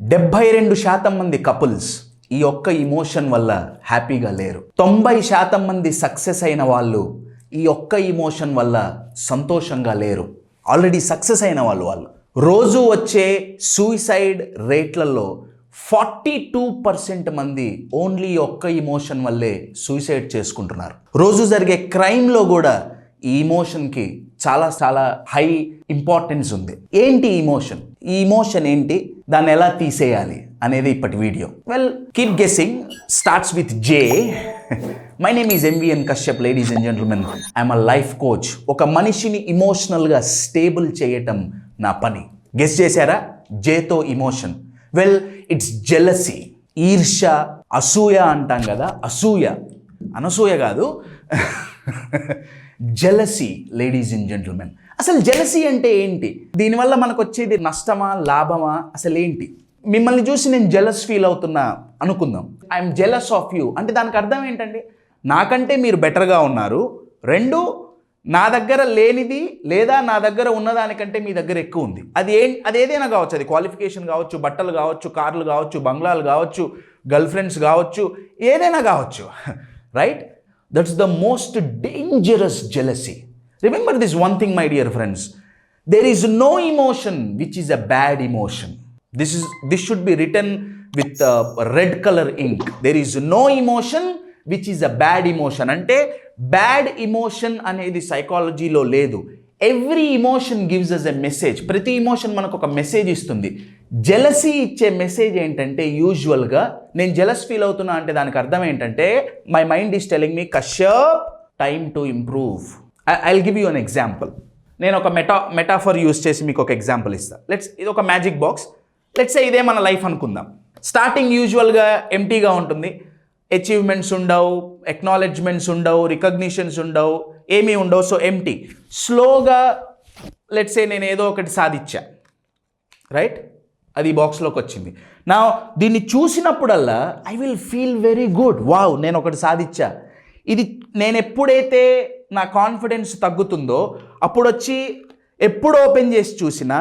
డెబ్భై రెండు శాతం మంది కపుల్స్ ఈ ఒక్క ఇమోషన్ వల్ల హ్యాపీగా లేరు. తొంభై శాతం మంది సక్సెస్ అయిన వాళ్ళు ఈ ఒక్క ఇమోషన్ వల్ల సంతోషంగా లేరు. ఆల్రెడీ సక్సెస్ అయిన వాళ్ళు వాళ్ళు. రోజు వచ్చే సూసైడ్ రేట్లలో ఫార్టీ టూ పర్సెంట్ మంది ఓన్లీ ఒక్క ఇమోషన్ వల్లే సూసైడ్ చేసుకుంటున్నారు. రోజు జరిగే క్రైమ్లో కూడా ఈ ఇమోషన్కి చాలా చాలా హై ఇంపార్టెన్స్ ఉంది. ఏంటి ఇమోషన్? ఈ ఇమోషన్ ఏంటి? దాన్ని ఎలా తీసేయాలి అనేది ఇప్పటి video. Well keep guessing starts with J my name is MVN Kashyap ladies and gentlemen I am a life coach ఒక మనిషిని ఇమోషనల్గా స్టేబుల్ చేయటం నా పని. గెస్ చేశారా? జేతో ఇమోషన్ వెల్ ఇట్స్ జెలసీ ఈర్ష అసూయ అంటాం కదా అసూయ. అనసూయ కాదు. జెలసీ లేడీస్ అండ్ జెంటల్మెన్ అసలు జెలసీ అంటే ఏంటి? దీనివల్ల మనకు వచ్చేది నష్టమా లాభమా? అసలు ఏంటి? మిమ్మల్ని చూసి నేను జెలస్ ఫీల్ అవుతున్నా అనుకుందాం. ఐఎమ్ జెలస్ ఆఫ్ యూ అంటే దానికి అర్థం ఏంటండి? నాకంటే మీరు బెటర్గా ఉన్నారు. రెండు నా దగ్గర లేనిది లేదా నా దగ్గర ఉన్నదానికంటే మీ దగ్గర ఎక్కువ ఉంది. అది ఏ అది ఏదైనా కావచ్చు. అది క్వాలిఫికేషన్ కావచ్చు బట్టలు కావచ్చు కార్లు కావచ్చు బంగ్లాలు కావచ్చు గర్ల్ ఫ్రెండ్స్ కావచ్చు ఏదైనా కావచ్చు. Right that's the most dangerous jealousy remember this one thing my dear friends there is no emotion which is a bad emotion this is this should be written with red colour ink ink. Is no emotion which is a bad emotion అంటే bad emotion అనేది సైకాలజీలో లేదు. Every emotion gives us a message ప్రతి ఇమోషన్ మనకు ఒక message ఇస్తుంది. Jealousy ఇచ్చే మెసేజ్ ఏంటంటే యూజువల్గా నేను జెలస్ ఫీల్ అవుతున్నా అంటే దానికి అర్థం ఏంటంటే my mind is telling me Kashyap time to improve I give you an example నేను ఒక మెటా మెటాఫర్ యూస్ చేసి మీకు ఒక ఎగ్జాంపుల్ ఇస్తాను లెట్స్ ఇది ఒక మ్యాజిక్ బాక్స్ లెట్స్ ఇదే మన లైఫ్ అనుకుందాం. స్టార్టింగ్ యూజువల్గా ఎంటీగా ఉంటుంది. అచీవ్మెంట్స్ ఉండవు ఎక్నాలెడ్జ్మెంట్స్ ఉండవు రికగ్నిషన్స్ ఉండవు ఏమీ ఉండవు సో ఎంటీ స్లోగా లెట్సే నేను ఏదో ఒకటి సాధించా. రైట్ అది బాక్స్లోకి వచ్చింది. నా దీన్ని చూసినప్పుడల్లా I will feel very good wow నేను ఒకటి సాధించా. ఇది నేను ఎప్పుడైతే నా కాన్ఫిడెన్స్ తగ్గుతుందో అప్పుడు వచ్చి ఎప్పుడు ఓపెన్ చేసి చూసినా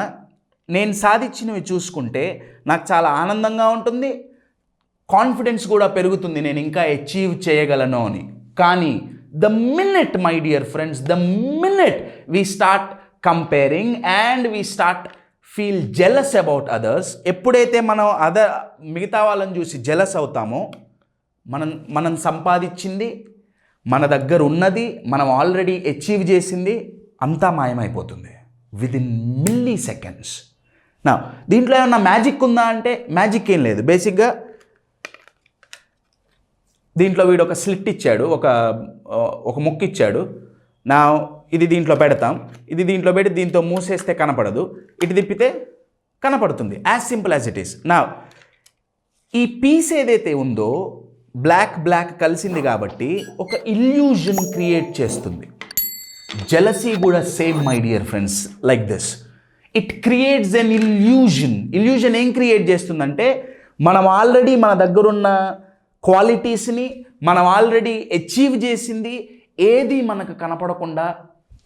నేను సాధించినవి చూసుకుంటే నాకు చాలా ఆనందంగా ఉంటుంది కాన్ఫిడెన్స్ కూడా పెరుగుతుంది నేను ఇంకా అచీవ్ చేయగలను అని. కానీ the minute my dear friends the minute we start comparing and we start feel jealous about others ఎప్పుడైతే మనం అదర్ మిగతా వాళ్ళని చూసి జెలస్ అవుతామో మనం మనం సంపాదించింది మన దగ్గర ఉన్నది మనం ఆల్రెడీ అచీవ్ చేసింది అంతా మాయమైపోతుంది. విద్ ఇన్ మిల్లీ సెకండ్స్ నా దీంట్లో ఏమన్నా మ్యాజిక్ ఉందా అంటే మ్యాజిక్ ఏం లేదు. బేసిక్గా దీంట్లో వీడు ఒక స్లిట్ ఇచ్చాడు ఒక ఒక ముక్కు ఇచ్చాడు. నా ఇది దీంట్లో పెడతాం. ఇది దీంట్లో పెట్టి దీంతో మూసేస్తే కనపడదు. ఇటు తిప్పితే కనపడుతుంది. As simple as it is నా ఈ పీస్ ఏదైతే ఉందో బ్లాక్ బ్లాక్ కలిసింది కాబట్టి ఒక ఇల్యూజన్ క్రియేట్ చేస్తుంది. జలసీ కూడా same my dear friends like this it creates an illusion illusion ఏం క్రియేట్ చేస్తుందంటే మనం ఆల్రెడీ మన దగ్గరున్న క్వాలిటీస్ని మనం ఆల్రెడీ అచీవ్ చేసింది ఏది మనకు కనపడకుండా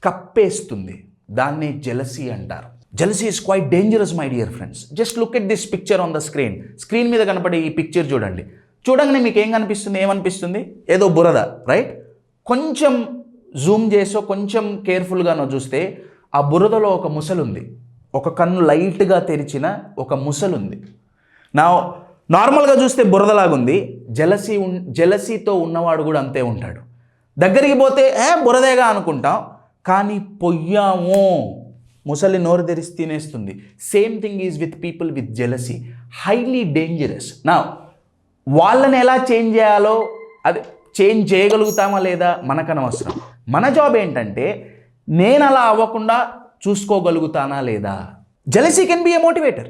కప్పేస్తుంది. దాన్నే జెలసీ అంటారు. Jealousy is quite dangerous my dear friends just look at this picture on the screen screen మీద కనపడే ఈ పిక్చర్ చూడండి. చూడంగానే మీకు ఏం కనిపిస్తుంది? ఏమనిపిస్తుంది? ఏదో బురద రైట్ కొంచెం జూమ్ చేసో కొంచెం కేర్ఫుల్గానో చూస్తే ఆ బురదలో ఒక ముసలుంది. ఒక కన్ను లైట్గా తెరిచిన ఒక ముసలుంది. నా నార్మల్గా చూస్తే బురదలాగుంది. జలసీ ఉన్ జలసీతో ఉన్నవాడు కూడా అంతే ఉంటాడు. దగ్గరికి పోతే ఏ బురదేగా అనుకుంటాం. కానీ పొయ్యాము ముసలి నోరు తెరిచి తినేస్తుంది. Same thing is with people with jealousy highly dangerous నా వాళ్ళని ఎలా చేంజ్ చేయాలో అది చేంజ్ చేయగలుగుతామా లేదా మనకనవసరం మన జాబ్ ఏంటంటే నేను అలా అవ్వకుండా చూసుకోగలుగుతానా లేదా? Jealousy can be a motivator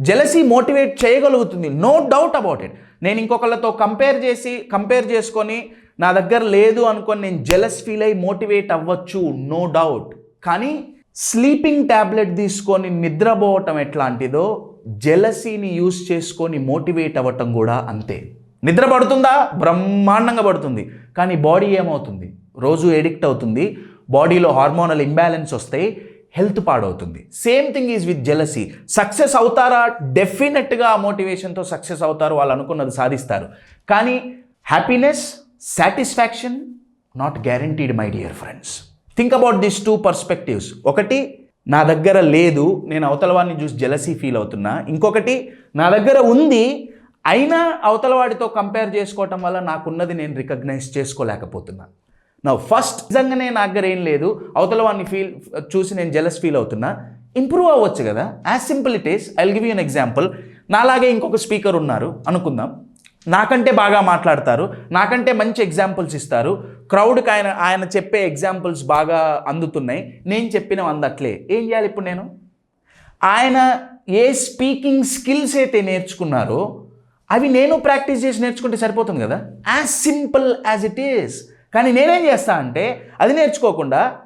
jealousy motivate చేయగలుగుతుంది. నో డౌట్ అబౌట్ ఇట్ నేను ఇంకొకళ్ళతో కంపేర్ చేసి కంపేర్ చేసుకొని నా దగ్గర లేదు అనుకొని నేను జెలస్ ఫీల్ అయ్యి మోటివేట్ అవ్వచ్చు నో డౌట్ కానీ స్లీపింగ్ ట్యాబ్లెట్ తీసుకొని నిద్రపోవటం ఎట్లాంటిదో జెలసీని యూస్ చేసుకొని మోటివేట్ అవ్వటం కూడా అంతే. నిద్ర పడుతుందా? బ్రహ్మాండంగా పడుతుంది. కానీ బాడీ ఏమవుతుంది? రోజు ఎడిక్ట్ అవుతుంది. బాడీలో హార్మోనల్ ఇంబ్యాలెన్స్ వస్తాయి హెల్త్ పాడవుతుంది. Same thing is with jealousy. Success అవుతారా? డెఫినెట్గా ఆ మోటివేషన్తో సక్సెస్ అవుతారు వాళ్ళు అనుకున్నది సాధిస్తారు. కానీ happiness satisfaction not guaranteed my dear friends. Think about this two perspectives. ఒకటి నా దగ్గర లేదు నేను అవతల వాడిని చూసి జెలసీ ఫీల్ అవుతున్నా. ఇంకొకటి నా దగ్గర ఉంది అయినా అవతల వాడితో కంపేర్ చేసుకోవటం వల్ల నాకున్నది నేను రికగ్నైజ్ చేసుకోలేకపోతున్నా. నా ఫస్ట్ నిజంగానే నా దగ్గర ఏం లేదు అవతల వాడిని ఫీల్ చూసి నేను జెలస్ ఫీల్ అవుతున్నా. ఇంప్రూవ్ అవ్వచ్చు కదా. As simple it is I give you an example నాలాగే ఇంకొక స్పీకర్ ఉన్నారు అనుకుందాం. నాకంటే బాగా మాట్లాడతారు నాకంటే మంచి ఎగ్జాంపుల్స్ ఇస్తారు. క్రౌడ్కి ఆయన ఆయన చెప్పే ఎగ్జాంపుల్స్ బాగా అందుతున్నాయి. నేను చెప్పినవి అందట్లే. ఏం చేయాలి ఇప్పుడు నేను? ఆయన ఏ స్పీకింగ్ స్కిల్స్ అయితే నేర్చుకున్నారో అవి నేను ప్రాక్టీస్ చేసి నేర్చుకుంటే సరిపోతుంది కదా? As simple as it is కానీ నేనేం చేస్తా అంటే అది నేర్చుకోకుండా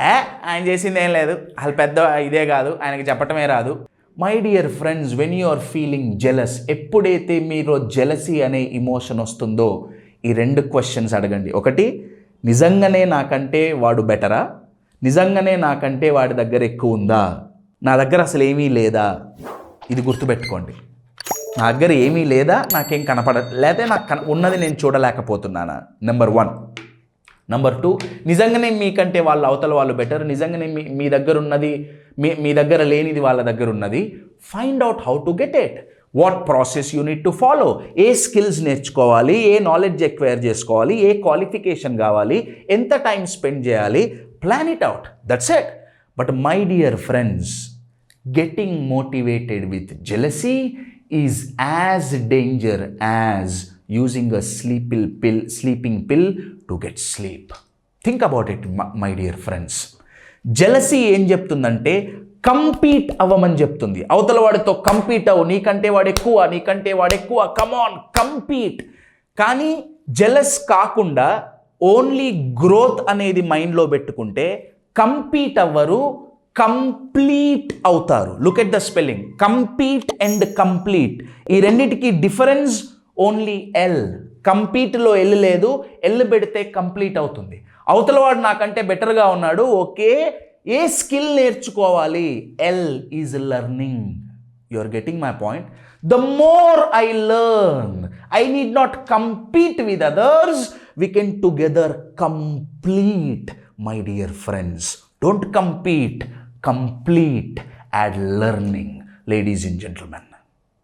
ఏ ఆయన చేసింది ఏం లేదు. అసలు పెద్ద ఇదే కాదు. ఆయనకి చెప్పటమే రాదు. My dear friends when you are feeling jealous ఎప్పుడైతే మీరు జెలసీ అనే ఇమోషన్ వస్తుందో ఈ రెండు క్వశ్చన్స్ అడగండి. ఒకటి నిజంగానే నాకంటే వాడు బెటరా నిజంగానే నాకంటే వాడి దగ్గర ఎక్కువ ఉందా? నా దగ్గర అసలు ఏమీ లేదా? ఇది గుర్తుపెట్టుకోండి. నా దగ్గర ఏమీ లేదా? నాకేం కనపడ లేదా నాకు కన ఉన్నది నేను చూడలేకపోతున్నానా? నెంబర్ వన్ నెంబర్ టూ నిజంగానే మీకంటే వాళ్ళు అవతల వాళ్ళు బెటర్ నిజంగానే మీ మీ దగ్గర ఉన్నది మీ మీ దగ్గర లేనిది వాళ్ళ దగ్గర ఉన్నది. Find out how to get it what process you need to follow A skills నేర్చుకోవాలి ఏ నాలెడ్జ్ ఎక్వైర్ చేసుకోవాలి ఏ క్వాలిఫికేషన్ కావాలి ఎంత టైం స్పెండ్ చేయాలి plan it out that's it but my dear friends getting motivated with jealousy is as danger as using a sleeping pill sleeping pill to get sleep think about it my dear friends jealousy ఏం చెప్తుందంటే compete అవ్వమని చెప్తుంది. అవతల వాడితో compete అవ్వు. నీకంటే వాడు ఎక్కువ నీకంటే వాడు ఎక్కువ. కమాన్ కంపీట్ కానీ జెలస్ కాకుండా ఓన్లీ గ్రోత్ అనేది మైండ్లో పెట్టుకుంటే కంపీట్ అవ్వరు కంప్లీట్ అవుతారు. Look at the spelling compete and complete ఈ రెండిటికి డిఫరెన్స్ ఓన్లీ ఎల్ కంపీట్లో ఎల్ లేదు ఎల్ పెడితే కంప్లీట్ అవుతుంది. అవతల వాడు నాకంటే బెటర్గా ఉన్నాడు. ఓకే ఏ స్కిల్ నేర్చుకోవాలి? L is learning you are getting my point the more I learn I need not compete with others we can together complete my dear friends don't compete complete add learning ladies and gentlemen